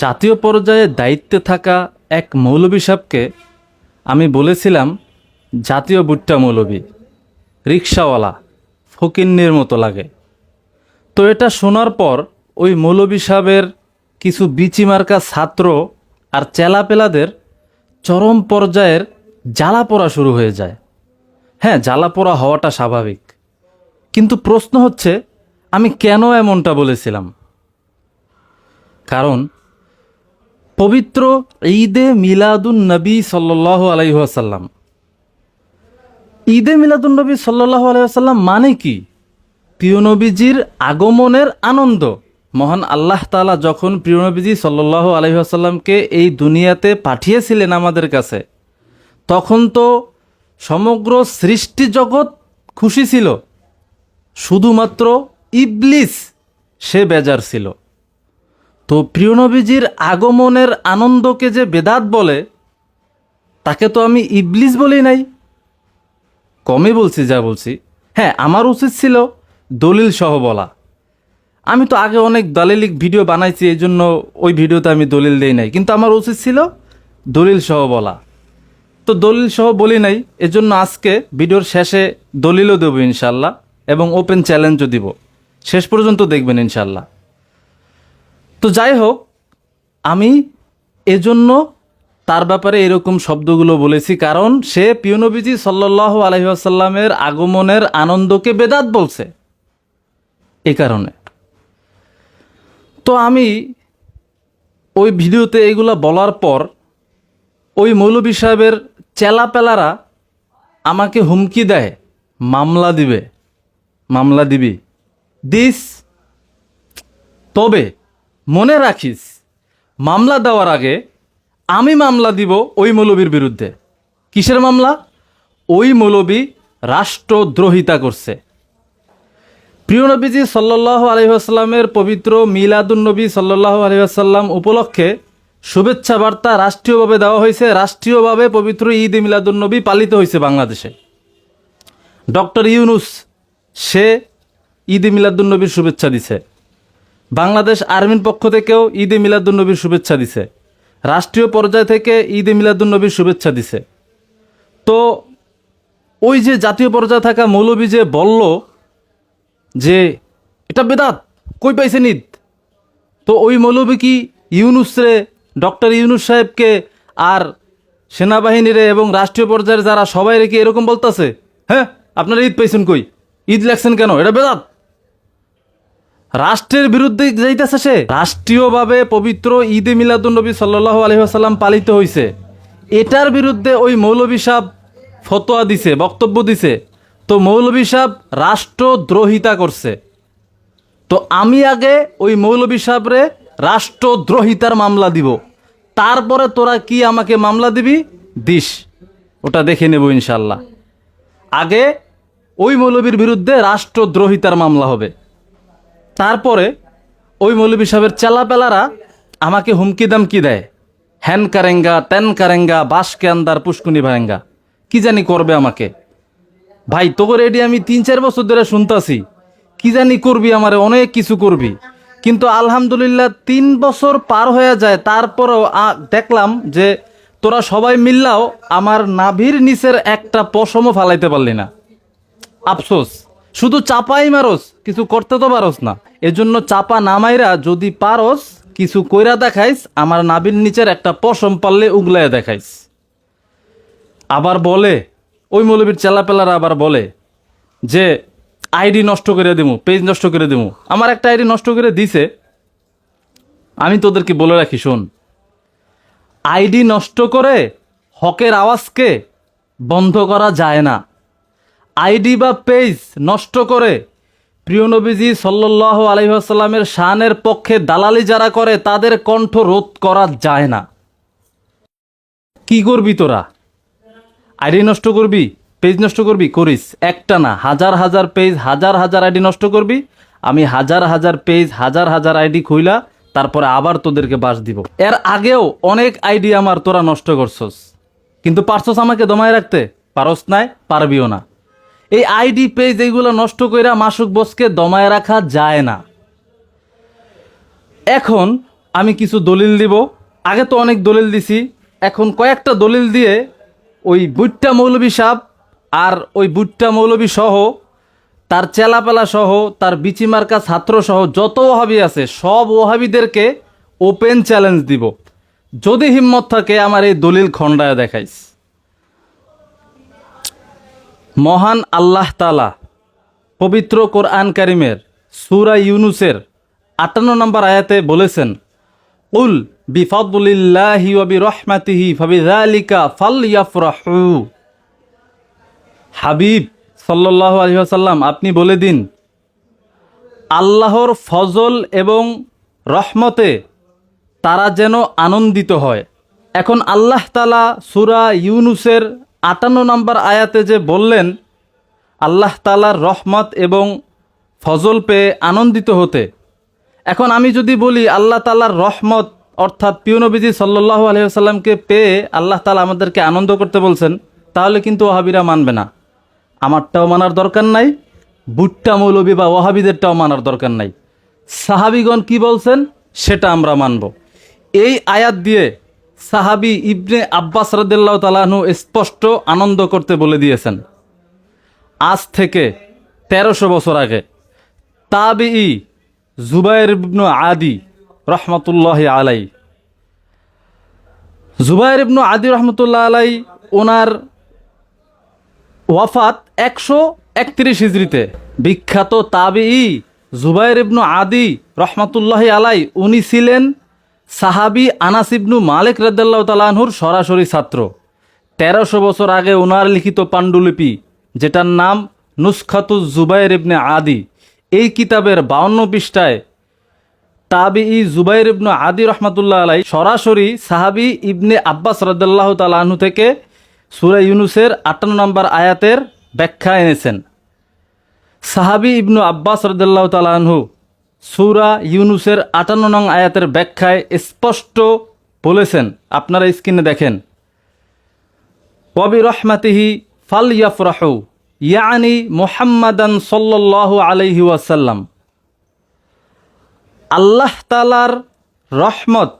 জাতীয় পর্যায়ে দায়িত্বে থাকা এক মৌলবী সাহেবকে আমি বলেছিলাম, জাতীয় বুট্টা মৌলবী, রিক্সাওয়ালা, ফকিন্নির মতো লাগে। তো এটা শোনার পর ওই মৌলবী সাহেবের কিছু বিচিমার্কা ছাত্র আর চেলাপেলাদের চরম পর্যায়ের জ্বালা পোড়া শুরু হয়ে যায়। হ্যাঁ জ্বালা পোড়া হওয়াটা স্বাভাবিক। কিন্তু প্রশ্ন হচ্ছে, আমি কেন এমনটা বলেছিলাম? কারণ পবিত্র ঈদে মিলাদুন নবী সাল্লাহ আলাইহাসাল্লাম ঈদে মিলাদুন নবী সাল্লাহ আলাইসাল্লাম মানে কি? প্রিয় নবীজির আগমনের আনন্দ। মহান আল্লাহ তালা যখন প্রিয় নবীজি সাল্লাহ আলহিহাসাল্লামকে এই দুনিয়াতে পাঠিয়েছিলেন আমাদের কাছে, তখন তো সমগ্র সৃষ্টি জগৎ খুশি ছিল। শুধুমাত্র ইবলিস সে বেজার ছিল। তো প্রিয় নবীজির আগমনের আনন্দকে যে বেদাত বলে, তাকে তো আমি ইবলিস বলি নাই। কমই বলছি, যা বলছি। হ্যাঁ আমার উচিত ছিল দলিল সহ বলা। আমি তো আগে অনেক দালিলিক ভিডিও বানাইছি এই জন্য ওই ভিডিওতে আমি দলিল দেই নাই। কিন্তু আমার উচিত ছিল দলিল সহ বলা। তো দলিল সহ বলি নাই, এজন্য আজকে ভিডিওর শেষে দলিলও দেবো ইনশাল্লাহ, এবং ওপেন চ্যালেঞ্জও দিব। শেষ পর্যন্ত দেখবেন ইনশাল্লাহ। তো যাই হোক, আমি এজন্য তার ব্যাপারে এরকম শব্দগুলো বলেছি, কারণ সে পিয়নবিজি সাল্লাহ আলহিহাসাল্লামের আগমনের আনন্দকে বেদাত বলছে এ কারণে। তো আমি ওই ভিডিওতে এগুলো বলার পর ওই মৌলবী সাহেবের চেলাপেলারা আমাকে হুমকি দেয়, মামলা দিবে, মামলা দিবি। দিস, তবে মনে রাখিস, মামলা দেওয়ার আগে আমি মামলা দিব ওই মৌলবীর বিরুদ্ধে। কিসের মামলা? ওই মৌলবী রাষ্ট্রদ্রোহিতা করছে। প্রিয় নবীজি সাল্লাহ আলহিহাস্লামের পবিত্র মিলাদুন নবী সাল্লাহ আলহিহাসাল্লাম উপলক্ষে শুভেচ্ছা বার্তা রাষ্ট্রীয়ভাবে দেওয়া হয়েছে। রাষ্ট্রীয়ভাবে পবিত্র ঈদ মিলাদুন নবী পালিত হয়েছে বাংলাদেশে। ডক্টর ইউনুস, সে ঈদ মিলাদুন নবীর শুভেচ্ছা দিছে। বাংলাদেশ আর্মির পক্ষ থেকেও ঈদে মিলাদুন নবীর শুভেচ্ছা দিছে। রাষ্ট্রীয় পর্যায় থেকে ঈদে মিলাদুন নবীর শুভেচ্ছা দিছে। তো ওই যে জাতীয় পর্যায়ে থাকা মৌলবী যে বলল যে, এটা বেদাত, কই পাইছেন ঈদ? তো ওই মৌলবী কি ইউনুসরে, ডক্টর ইউনুস সাহেবকে আর সেনাবাহিনীরে এবং রাষ্ট্রীয় পর্যায়ের যারা সবাই রেখে এরকম বলতাছে? হ্যাঁ আপনারা ঈদ পাইছেন কই? ঈদ লাগছেন কেন? এটা বেদাত। রাষ্ট্রের বিরুদ্ধে যাইতেছে সে। রাষ্ট্রীয়ভাবে পবিত্র ঈদে মিলাদুল নবী সাল্লাহ আলহিহাসাল্লাম পালিত হয়েছে এটার বিরুদ্ধে ওই মৌলবী সাহ ফতোয়া দিছে, বক্তব্য দিছে। তো মৌলবী সাহ রাষ্ট্রদ্রোহিতা করছে। তো আমি আগে ওই মৌলবী সাহেবরে রাষ্ট্রদ্রোহিতার মামলা দিব। তারপরে তোরা কি আমাকে মামলা দিবি? দিস। ওটা দেখে নেব ইনশাল্লাহ আগে ওই মৌলবীর বিরুদ্ধে রাষ্ট্রদ্রোহিতার মামলা হবে। তারপরে ওই মৌলবী সাহেবের চেলাপেলারা আমাকে হুমকি দামকি দেয়। হ্যান কারেঙ্গা, তেন কারেঙ্গা বাসকে আন্দার পুষ্কুনি ভারেঙ্গা কি জানি করবে আমাকে? ভাই, তোকে রেডি আমি তিন চার বছর ধরে শুনতাছি। কি জানি করবি আমারে, অনেক কিছু করবি। কিন্তু আলহামদুলিল্লাহ তিন বছর পার হয়ে যায়, তারপরেও দেখলাম যে তোরা সবাই মিললাও আমার নাভির নিচের একটা পশমও ফালাইতে পারলি না। আফসোস। শুধু চাপাই মারস, কিছু করতে তো পারস না। এজন্য চাপা নামাইরা যদি পারস, কিছু কইরা দেখাইস, আমার নাবির নিচের একটা পশম পারলে উগলাইয়া দেখাইস। আবার বলে, ওই মৌলবীর চেলাপেলারা আবার বলে, যে আইডি নষ্ট করে দেবো পেজ নষ্ট করে দেবো আমার একটা আইডি নষ্ট করে দিছে। আমি তোদেরকে বলে রাখি, শোন। আইডি নষ্ট করে হকের আওয়াজকে বন্ধ করা যায় না। আইডি বা পেজ নষ্ট করে। প্রিয় নবীজি সাল্লাহ আলহিহাস্লামের শানের পক্ষে দালালি যারা করে, তাদের কণ্ঠ রোধ করা যায় না। কি করবি তোরা? আইডি নষ্ট করবি? পেজ নষ্ট করবি? করিস। একটা না। হাজার হাজার পেজ হাজার হাজার আইডি নষ্ট করবি। আমি হাজার হাজার পেজ হাজার হাজার আইডি খুইলা, তারপরে আবার তোদেরকে বাস দিব। এর আগেও অনেক আইডি আমার তোরা নষ্ট করছস। কিন্তু পারছস আমাকে দমায় রাখতে? পারস নাই, পারবিও না। এই আইডি পেজ এইগুলো নষ্ট কইরা মাসুক বসকে দমায় রাখা যায় না। এখন আমি কিছু দলিল দিব। আগে তো অনেক দলিল দিছি। এখন কয়েকটা দলিল দিয়ে ওই বুট্টা মৌলবী সাহ আর ওই বুট্টা মৌলবী সহ, তার চেলাপেলা সহ, তার বিচিমার্কা ছাত্র সহ যত ওহাবি আছে, সব ওহাবিদেরকে ওপেন চ্যালেঞ্জ দিব। যদি হিম্মত থাকে আমার এই দলিল খণ্ডায় দেখাইস। মহান আল্লাহ তালা পবিত্র কোরআন কারিমের সুরা ইউনুসের আটান্ন নম্বর আয়াতে বলেছেন উল বিফাদুলিল্লাহি ওয়া বিরহমাতিহি ফাবিযালিকা ফালইয়াফরাহু। হাবিব সাল্লাল্লাহু আলাইহি ওয়াসাল্লাম, আপনি বলে দিন, আল্লাহর ফজল এবং রহমতে তারা যেন আনন্দিত হয়। এখন আল্লাহ তালা সুরা ইউনুসের আটান্ন নম্বর আয়াতে যে বললেন, আল্লাহ তালার রহমত এবং ফজল পেয়ে আনন্দিত হতে। এখন আমি যদি বলি, আল্লাহ তালার রহমত, অর্থাৎ পিউনবীজি সাল্লাহ আলহিহাসাল্লামকে পেয়ে আল্লাহ তালা আমাদেরকে আনন্দ করতে বলছেন, তাহলে কিন্তু ওহাবিরা মানবে না। আমারটাও মানার দরকার নাই, বুট্টা মৌলবী বা ওহাবিদেরটাও মানার দরকার নাই। সাহাবিগণ কি বলছেন, সেটা আমরা মানব। এই আয়াত দিয়ে সাহাবি ইবনে আব্বাস রদাল্লাহ তালাহনু স্পষ্ট আনন্দ করতে বলে দিয়েছেন। আজ থেকে তেরোশো বছর আগে তাবি ই জুবাইর ইবনু আদি রহমতুল্লাহ আলাই জুবাইর ইবনু আদি রহমতুল্লাহ আলাই ওনার ওয়াফাত একশো একত্রিশ হিজড়িতে। বিখ্যাত তাবি জুবাইর ইবনু আদি রহমতুল্লাহ আলাই উনি ছিলেন সাহাবি আনাস ইবনু মালিক রদাল্লাহ তালাহুর সরাসরি ছাত্র। তেরোশো বছর আগে ওনার লিখিত পাণ্ডুলিপি, যেটার নাম নুসখাতুজ জুবাইর ইবনে আদি, এই কিতাবের বাউন্ন পৃষ্ঠায় তাবি ই জুবাইর ইবনু আদি রহমতুল্লাহ আলাই সরাসরি সাহাবি ইবনে আব্বাস রদাল্লাহ তালাহু থেকে সুরা ইউনুসের আটান্ন নম্বর আয়াতের ব্যাখ্যা এনেছেন। সাহাবি ইবনু আব্বাস রদাল্লাহ তালাহু সুরা ইউনুসের আটান্ন নং আয়াতের ব্যাখ্যায় স্পষ্ট বলেছেন। আপনারা স্ক্রিনে দেখেন। ওয়াবি রহমাতিহি ফাল ইয়াফরাহু ইয়ানি মোহাম্মদান সাল্লাল্লাহু আলাইহি ওয়াসাল্লাম। আল্লাহ তালার রহমত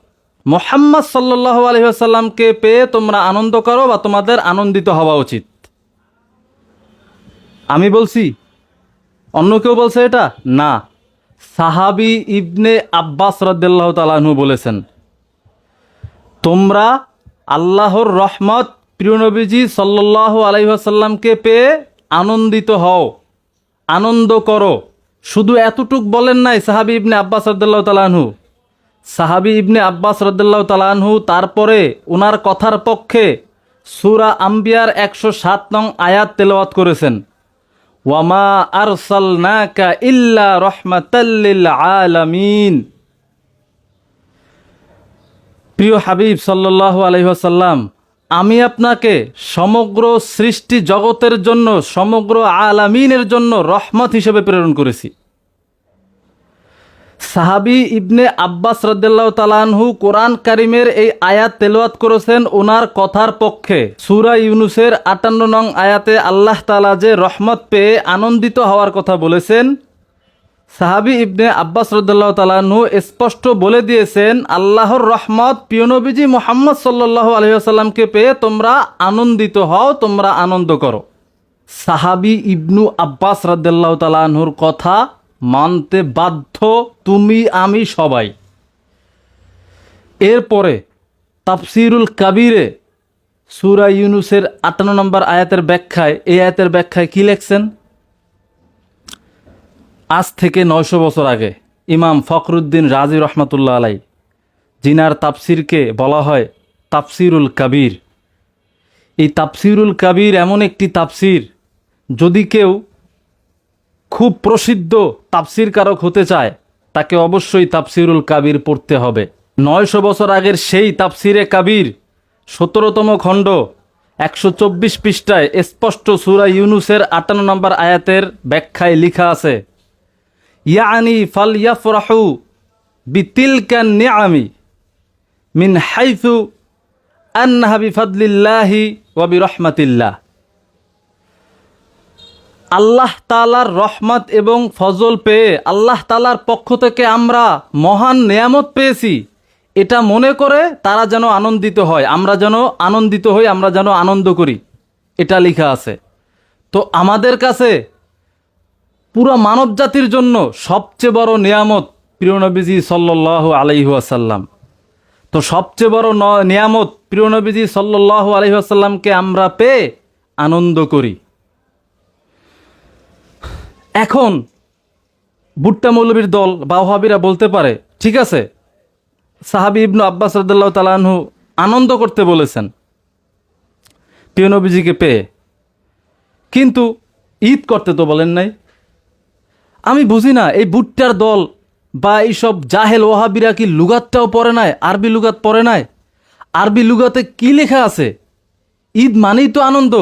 মোহাম্মদ সাল্লাল্লাহু আলাইহি আসাল্লামকে পেয়ে তোমরা আনন্দ করো বা তোমাদের আনন্দিত হওয়া উচিত। আমি বলছি, অন্য কেউ বলছে এটা? না। সাহাবি ইবনে আব্বাস রদ্দাল্লাহ তালাহু বলেছেন, তোমরা আল্লাহর রহমত প্রিয়নবীজি সাল্লাহ আলাইসাল্লামকে পেয়ে আনন্দিত হও, আনন্দ করো। শুধু এতটুক বলেন নাই সাহাবি ইবনে আব্বাস রদ্দাল্লাহ তালাহু সাহাবি ইবনে আব্বাস রদ্দাল্লাহ তালাহু তারপরে ওনার কথার পক্ষে সুরা আম্বিয়ার একশো সাত নং আয়াত তেলাওয়াত করেছেন। ওয়ামা ইল্লা প্রিয় হাবিব সাল্লাহ আলহিহাসাল্লাম আমি আপনাকে সমগ্র সৃষ্টি জগতের জন্য, সমগ্র আলামিনের জন্য রহমত হিসেবে প্রেরণ করেছি। সাহাবি ইবনে আব্বাস রদ্দাল্লাহ তালানহু কোরআন কারিমের এই আয়াত তেলোয়াত করেছেন ওনার কথার পক্ষে। সুরা ইউনুসের আটান্ন নং আয়াতে আল্লাহ তালা যে রহমত পেয়ে আনন্দিত হওয়ার কথা বলেছেন, সাহাবি ইবনে আব্বাস রদ্দাল্লাহ তালাহু স্পষ্ট বলে দিয়েছেন, আল্লাহর রহমত পিয়নবীজি মোহাম্মদ সাল্লাহ আলহিহাসাল্লামকে পেয়ে তোমরা আনন্দিত হও, তোমরা আনন্দ করো। সাহাবি ইবনু আব্বাস রদ্দাল্লাহ তালাহুর কথা মানতে বাধ্য তুমি, আমি সবাই। এরপরে তাফসিরুল কাবিরে সুরা ইউনুসের আটান্ন নম্বর আয়াতের ব্যাখ্যায়, এই আয়াতের ব্যাখ্যায় কি লেখছেন? আজ থেকে নয়শো বছর আগে ইমাম ফখরুদ্দিন রাজি রহমতুল্লাহ আলাই, জিনার তাফসিরকে বলা হয় তাফসিরুল কাবির। এই তাফসিরুল কাবির এমন একটি তাফসির, যদি কেউ খুব প্রসিদ্ধ তাফসির কারক হতে চায়, তাকে অবশ্যই তাপসিরুল কাবির পড়তে হবে। নয়শো বছর আগের সেই তাপসিরে কাবির, সতেরোতম খণ্ড, একশো চব্বিশ পৃষ্ঠায় স্পষ্ট সুরা ইউনুসের আটান্ন নম্বর আয়াতের ব্যাখ্যায় লিখা আছে, ইয়ানি ফাল ইয়াফরাহু বিতিলকান নিআমি মিন হাইথু আন্নাহা বিফাদলিল্লাহি ওয়া বিরহমাতিল্লাহ। আল্লাহ তালার রহমত এবং ফজল পেয়ে আল্লাহ তালার পক্ষ থেকে আমরা মহান নেয়ামত পেয়েছি। এটা মনে করে তারা যেন আনন্দিত হয়, আমরা যেন আনন্দিত হই, আমরা যেন আনন্দ করি। এটা লেখা আছে। তো আমাদের কাছে পুরো মানব জাতির জন্য সবচেয়ে বড় নিয়ামত প্রিয় নবীজি সাল্লাহ আলাইহাসাল্লাম তো সবচেয়ে বড় নিয়ামত প্রিয় নবীজি সাল্লাহ আলহিহাসাল্লামকে আমরা পেয়ে আনন্দ করি। এখন বুট্টা মৌলবীর দল বা ওহাবিরা বলতে পারে, ঠিক আছে? সাহাবি ইবনু আব্বাস রদুল্লাহ তালাহু আনন্দ করতে বলেছেন, প্রিয় নবীজিকে পেয়ে। কিন্তু ঈদ করতে তো বলেন নাই। আমি বুঝি না, এই বুট্টার দল বা এইসব জাহেল ওহাবিরা কি লুগাতটাও পড়ে নাই, আরবি লুগাত পড়ে নাই? আরবি লুগাতে কি লেখা আছে? ঈদ মানেই তো আনন্দ,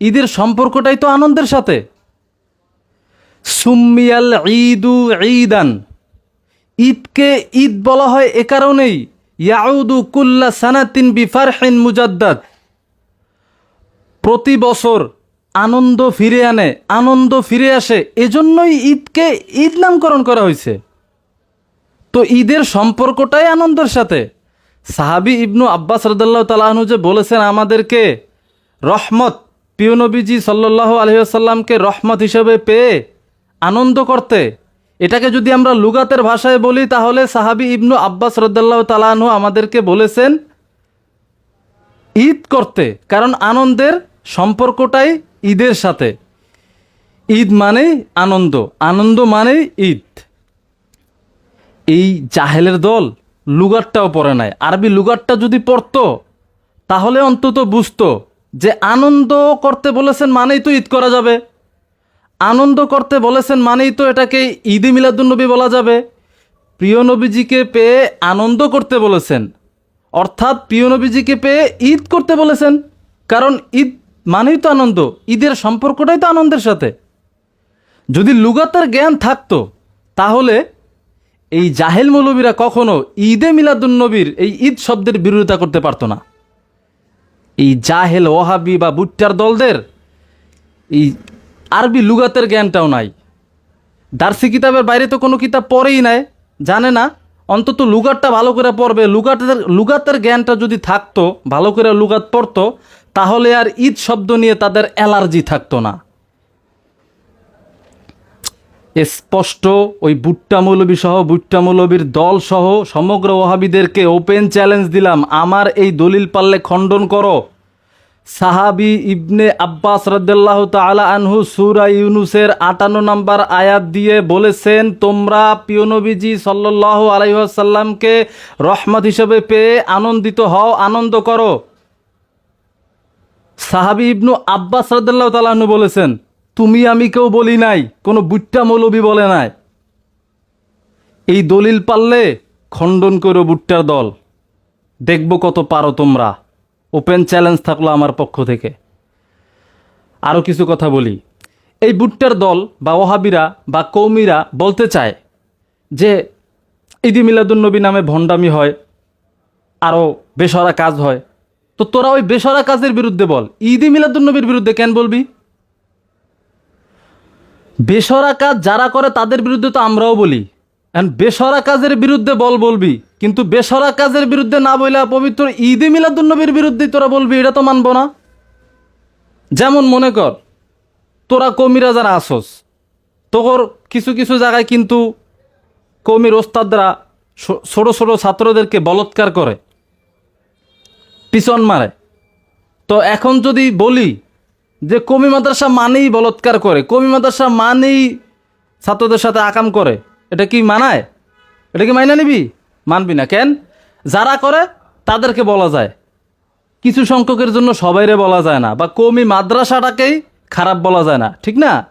ঈদের সম্পর্কটাই তো আনন্দের সাথে। সুম্মিয়াল ঈদু ঈদান। ঈদকে ঈদ বলা হয় এ কারণেই। ইয়াউদু কুল্লা সানাতিন বিফারহিন মুজাদ্দাদ। প্রতি বছর আনন্দ ফিরে আনে, আনন্দ ফিরে আসে। এজন্যই ঈদকে ঈদ নামকরণ করা হয়েছে। তো ঈদের সম্পর্কটাই আনন্দের সাথে। সাহাবি ইবনু আব্বাস রদাল্লাহ তালাহনু যে বলেছেন, আমাদেরকে রহমত, প্রিয় নবীজি সাল্লাহ আলহিহাসাল্লামকে রহমত হিসেবে পেয়ে আনন্দ করতে। এটাকে যদি আমরা লুগাতের ভাষায় বলি, তাহলে সাহাবি ইবনু আব্বাস রদাল্লাহ তালাহনু আমাদেরকে বলেছেন, ঈদ করতে। কারণ আনন্দের সম্পর্কটাই ঈদের সাথে। ঈদ মানেই আনন্দ আনন্দ মানেই ঈদ। এই জাহেলের দল লুগারটাও পড়ে নাই। আরবি লুগারটা যদি পড়তো তাহলে অন্তত বুঝতো যে আনন্দ করতে বলেছেন মানেই তো ঈদ করা যাবে। আনন্দ করতে বলেছেন মানেই তো এটাকে ঈদে মিলাদুন্নবী বলা যাবে। প্রিয় নবীজিকে পেয়ে আনন্দ করতে বলেছেন। অর্থাৎ প্রিয় নবীজিকে পেয়ে ঈদ করতে বলেছেন। কারণ ঈদ মানেই তো আনন্দ, ঈদের সম্পর্কটাই তো আনন্দের সাথে। যদি লুগাতার জ্ঞান থাকতো, তাহলে এই জাহেল মৌলবীরা কখনো ঈদে মিলাদুন্নবীর এই ঈদ শব্দের বিরোধিতা করতে পারতো না। এই জাহেল ওহাবি বা বুট্টার দলদের এই আরবি লুগাতের জ্ঞানটাও নাই। দার্সি কিতাবের বাইরে তো কোনো কিতাব পড়েই নাই, জানে না। অন্তত লুগাতটা ভালো করে পড়বে। লুগাতের লুগাতের জ্ঞানটা যদি থাকতো, ভালো করে লুগাত পড়তো, তাহলে আর ঈদ শব্দ নিয়ে তাদের অ্যালার্জি থাকতো না। স্পষ্ট, ওই বুট্টা মৌলবী সহ, বুট্টা মৌলবীর দল সহ সমগ্র ওহাবিদেরকে ওপেন চ্যালেঞ্জ দিলাম। আমার এই দলিল পাল্লে খণ্ডন করো। সাহাবি ইবনে আব্বাস রদ্দাল্লাহ তালা আনহু সুরা ইউনুসের আটান্ন নম্বর আয়াত দিয়ে বলেছেন, তোমরা পিয়নবীজি সাল্লাহ আলাইসাল্লামকে রহমত হিসেবে পেয়ে আনন্দিত হও, আনন্দ করো। সাহাবি ইবনু আব্বাস রদ্দাল্লাহ তালাহনু বলেছেন, তুমি আমি কেউ বলি নাই, কোনো বুট্টা মৌলবি বলে নাই। এই দলিল পারলে খণ্ডন করো বুট্টার দল, দেখব কত পারো তোমরা। ওপেন চ্যালেঞ্জ থাকল আমার পক্ষ থেকে। আরও কিছু কথা বলি। এই বুট্টার দল বা ওহাবিরা বা কৌমিরা বলতে চায় যে ঈদি মিলাদুন্নবী নামে ভণ্ডামি হয় আরও বেসরা কাজ হয়। তো তোরা ওই বেসরা কাজের বিরুদ্ধে বল ঈদি মিলাদুন্নবীর বিরুদ্ধে কেন বলবি? বেসরা কাজ যারা করে তাদের বিরুদ্ধে তো আমরাও বলি। এখন বেসরা কাজের বিরুদ্ধে বল বলবি। কিন্তু বেসরা কাজের বিরুদ্ধে না বইলা পবিত্র ঈদে মিলাদুন্নবীর বিরুদ্ধে তোরা বলবি, এটা তো মানবো না। যেমন মনে কর, তোরা কমিরা যারা আসস, তোর কিছু কিছু জায়গায় কিন্তু কমির ওস্তাদরা ছোট ছোট ছাত্রদেরকে বলৎকার করে, পিছন মারে। তো এখন যদি বলি যে কমি মাদ্রাসা মানেই বলৎকার করে, কমি মাদ্রাসা মানেই ছাত্রদের সাথে আকাম করে এটা কি মানায়? এটা কি মাইনা নিবি? মানবি না। কেন? যারা করে, তাদেরকে বলা যায়। কিছু সংখ্যকের জন্য সবাইরে বলা যায় না, বা কমি মাদ্রাসাটাকেই খারাপ বলা যায় না। ঠিক না?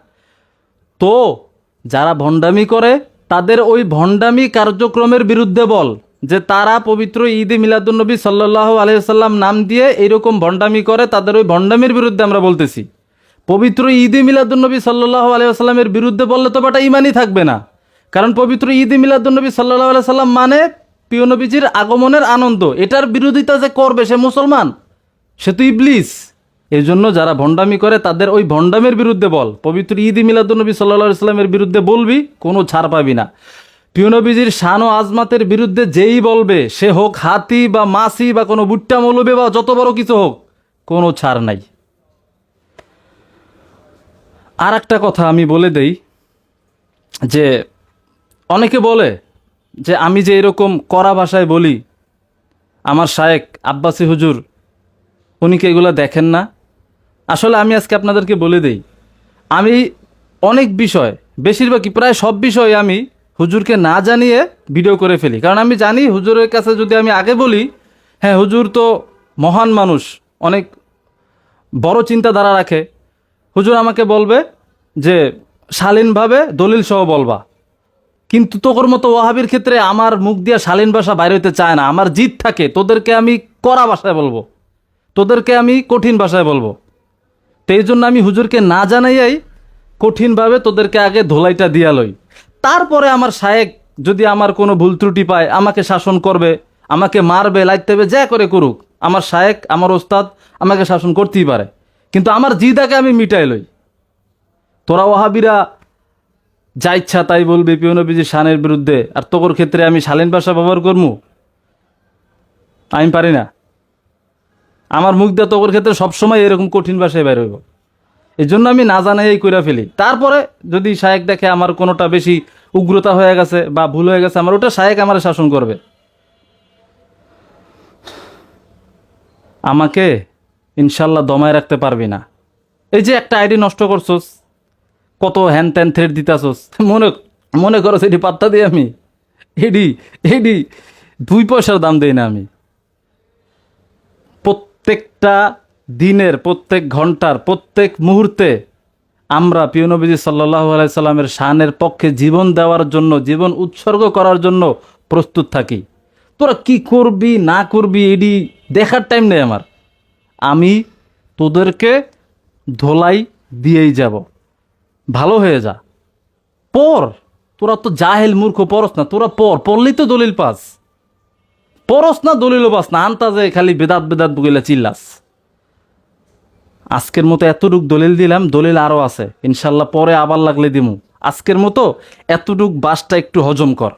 তো, যারা ভণ্ডামি করে, তাদের ওই ভণ্ডামি কার্যক্রমের বিরুদ্ধে বল, যে তারা পবিত্র ঈদে মিলাদুন্নবী সাল্লাহ আলহিসাল্লাম নাম দিয়ে এইরকম ভণ্ডামি করে, তাদের ওই ভণ্ডামির বিরুদ্ধে আমরা বলতেছি। পবিত্র ঈদে মিলাদুন্নবী সাল্লাহ আলহিহাস্লামের বিরুদ্ধে বললে তো বাটা ইমানই থাকবে না। কারণ পবিত্র ঈদে মিলাদুন্নবী সাল্লাহ আলাই সাল্লাম মানে প্রিয় আগমনের আনন্দ। এটার বিরোধিতা যে করবে সে মুসলমান? সে তো ইবলিস। এই জন্য যারা ভণ্ডামি করে, তাদের ওই ভণ্ডামের বিরুদ্ধে বল। পবিত্র ঈদ মিলাদুলনবী সাল্লা সাল্লামের বিরুদ্ধে বলবি, কোনো ছাড় পাবি না। পিয়নবীজির শান ও আজমাতের বিরুদ্ধে যেই বলবে, সে হোক হাতি বা মাসি বা কোনো বুট্টা মৌলবী বা যত বড় কিছু হোক, কোনো ছাড় নাই। আর একটা কথা আমি বলে দেই, যে অনেকে বলে যে আমি যে এরকম কড়া ভাষায় বলি, আমার শায়েক আব্বাসি হুজুর, উনি কি এগুলো দেখেন না? আসলে আমি আজকে আপনাদেরকে বলে দেই, আমি অনেক বিষয়, বেশিরভাগই প্রায় সব বিষয়ে আমি হুজুরকে না জানিয়ে ভিডিও করে ফেলি। কারণ আমি জানি হুজুরের কাছে যদি আমি আগে বলি হ্যাঁ হুজুর তো মহান মানুষ, অনেক বড় চিন্তাধারা রাখে। হুজুর আমাকে বলবে যে শালীনভাবে দলিল সহ বলবা। কিন্তু তোকর মতো ওয়াহাবির ক্ষেত্রে আমার মুখ দিয়ে শালীন ভাষা বাইরে হইতে চায় না। আমার জিদ থাকে। তোদেরকে আমি কড়া ভাষায় বলব। তোদেরকে আমি কঠিন ভাষায় বলব। তো এই জন্য আমি হুজুরকে না জানাইয়াই কঠিনভাবে তোদেরকে আগে ধোলাইটা দিয়া লই। তারপরে আমার শায়েক যদি আমার কোনো ভুল ত্রুটি পায়, আমাকে শাসন করবে, আমাকে মারবে লাইতে হবে যা করে করুক, আমার শায়েক, আমার ওস্তাদ আমাকে শাসন করতেই পারে। কিন্তু আমার জিদাকে আমি মিটাই লই। তোরা ওহাবিরা যা ইচ্ছা তাই বলবি পিওনবিজি শানের বিরুদ্ধে। আর তোর ক্ষেত্রে আমি শালীন ভাষা ব্যবহার করব আমি পারি না। আমার মুখ দিয়ে তোর ক্ষেত্রে সবসময় এরকম কঠিন ভাষায় বের হইব। এই জন্য আমি না জানাই কইরা ফেলি। তারপরে যদি শায়েক দেখে আমার কোনোটা বেশি উগ্রতা হয়ে গেছে বা ভুল হয়ে গেছে, আমার ওটা শায়েক আমার শাসন করবে। আমাকে ইনশাল্লাহ দমায় রাখতে পারবি না। এই যে একটা আইডি নষ্ট করছোস কত হ্যান ত্যান থ্রেড দিতাছোস? মনে মনে করো সেটি পাত্তা দিই আমি। এডি এডি দুই পয়সার দাম দেই না আমি। প্রত্যেকটা দিনের, প্রত্যেক ঘণ্টার, প্রত্যেক মুহূর্তে আমরা পিয়নবীজি সাল্লাহ আলাইসাল্লামের শানের পক্ষে জীবন দেওয়ার জন্য, জীবন উৎসর্গ করার জন্য প্রস্তুত থাকি। তোরা কি করবি, না করবি এডি দেখার টাইম নেই আমার। আমি তোদেরকে ধোলাই দিয়েই যাব। ভালো হয়ে যা। পর তোরা তো জাহেল মূর্খ, পরস না। তোরা পর পড়লেই তো দলিল পাস। পরস না দলিল পাস না। আন্তাজে খালি বেদাত বেদাত বগিলা চিল্লাস। আজকের মতো এতটুক দলিল দিলাম, দলিল আরও আছে। ইনশাল্লাহ পরে আবার লাগলে দিমু। আজকের মতো এতটুক বাসটা একটু হজম কর।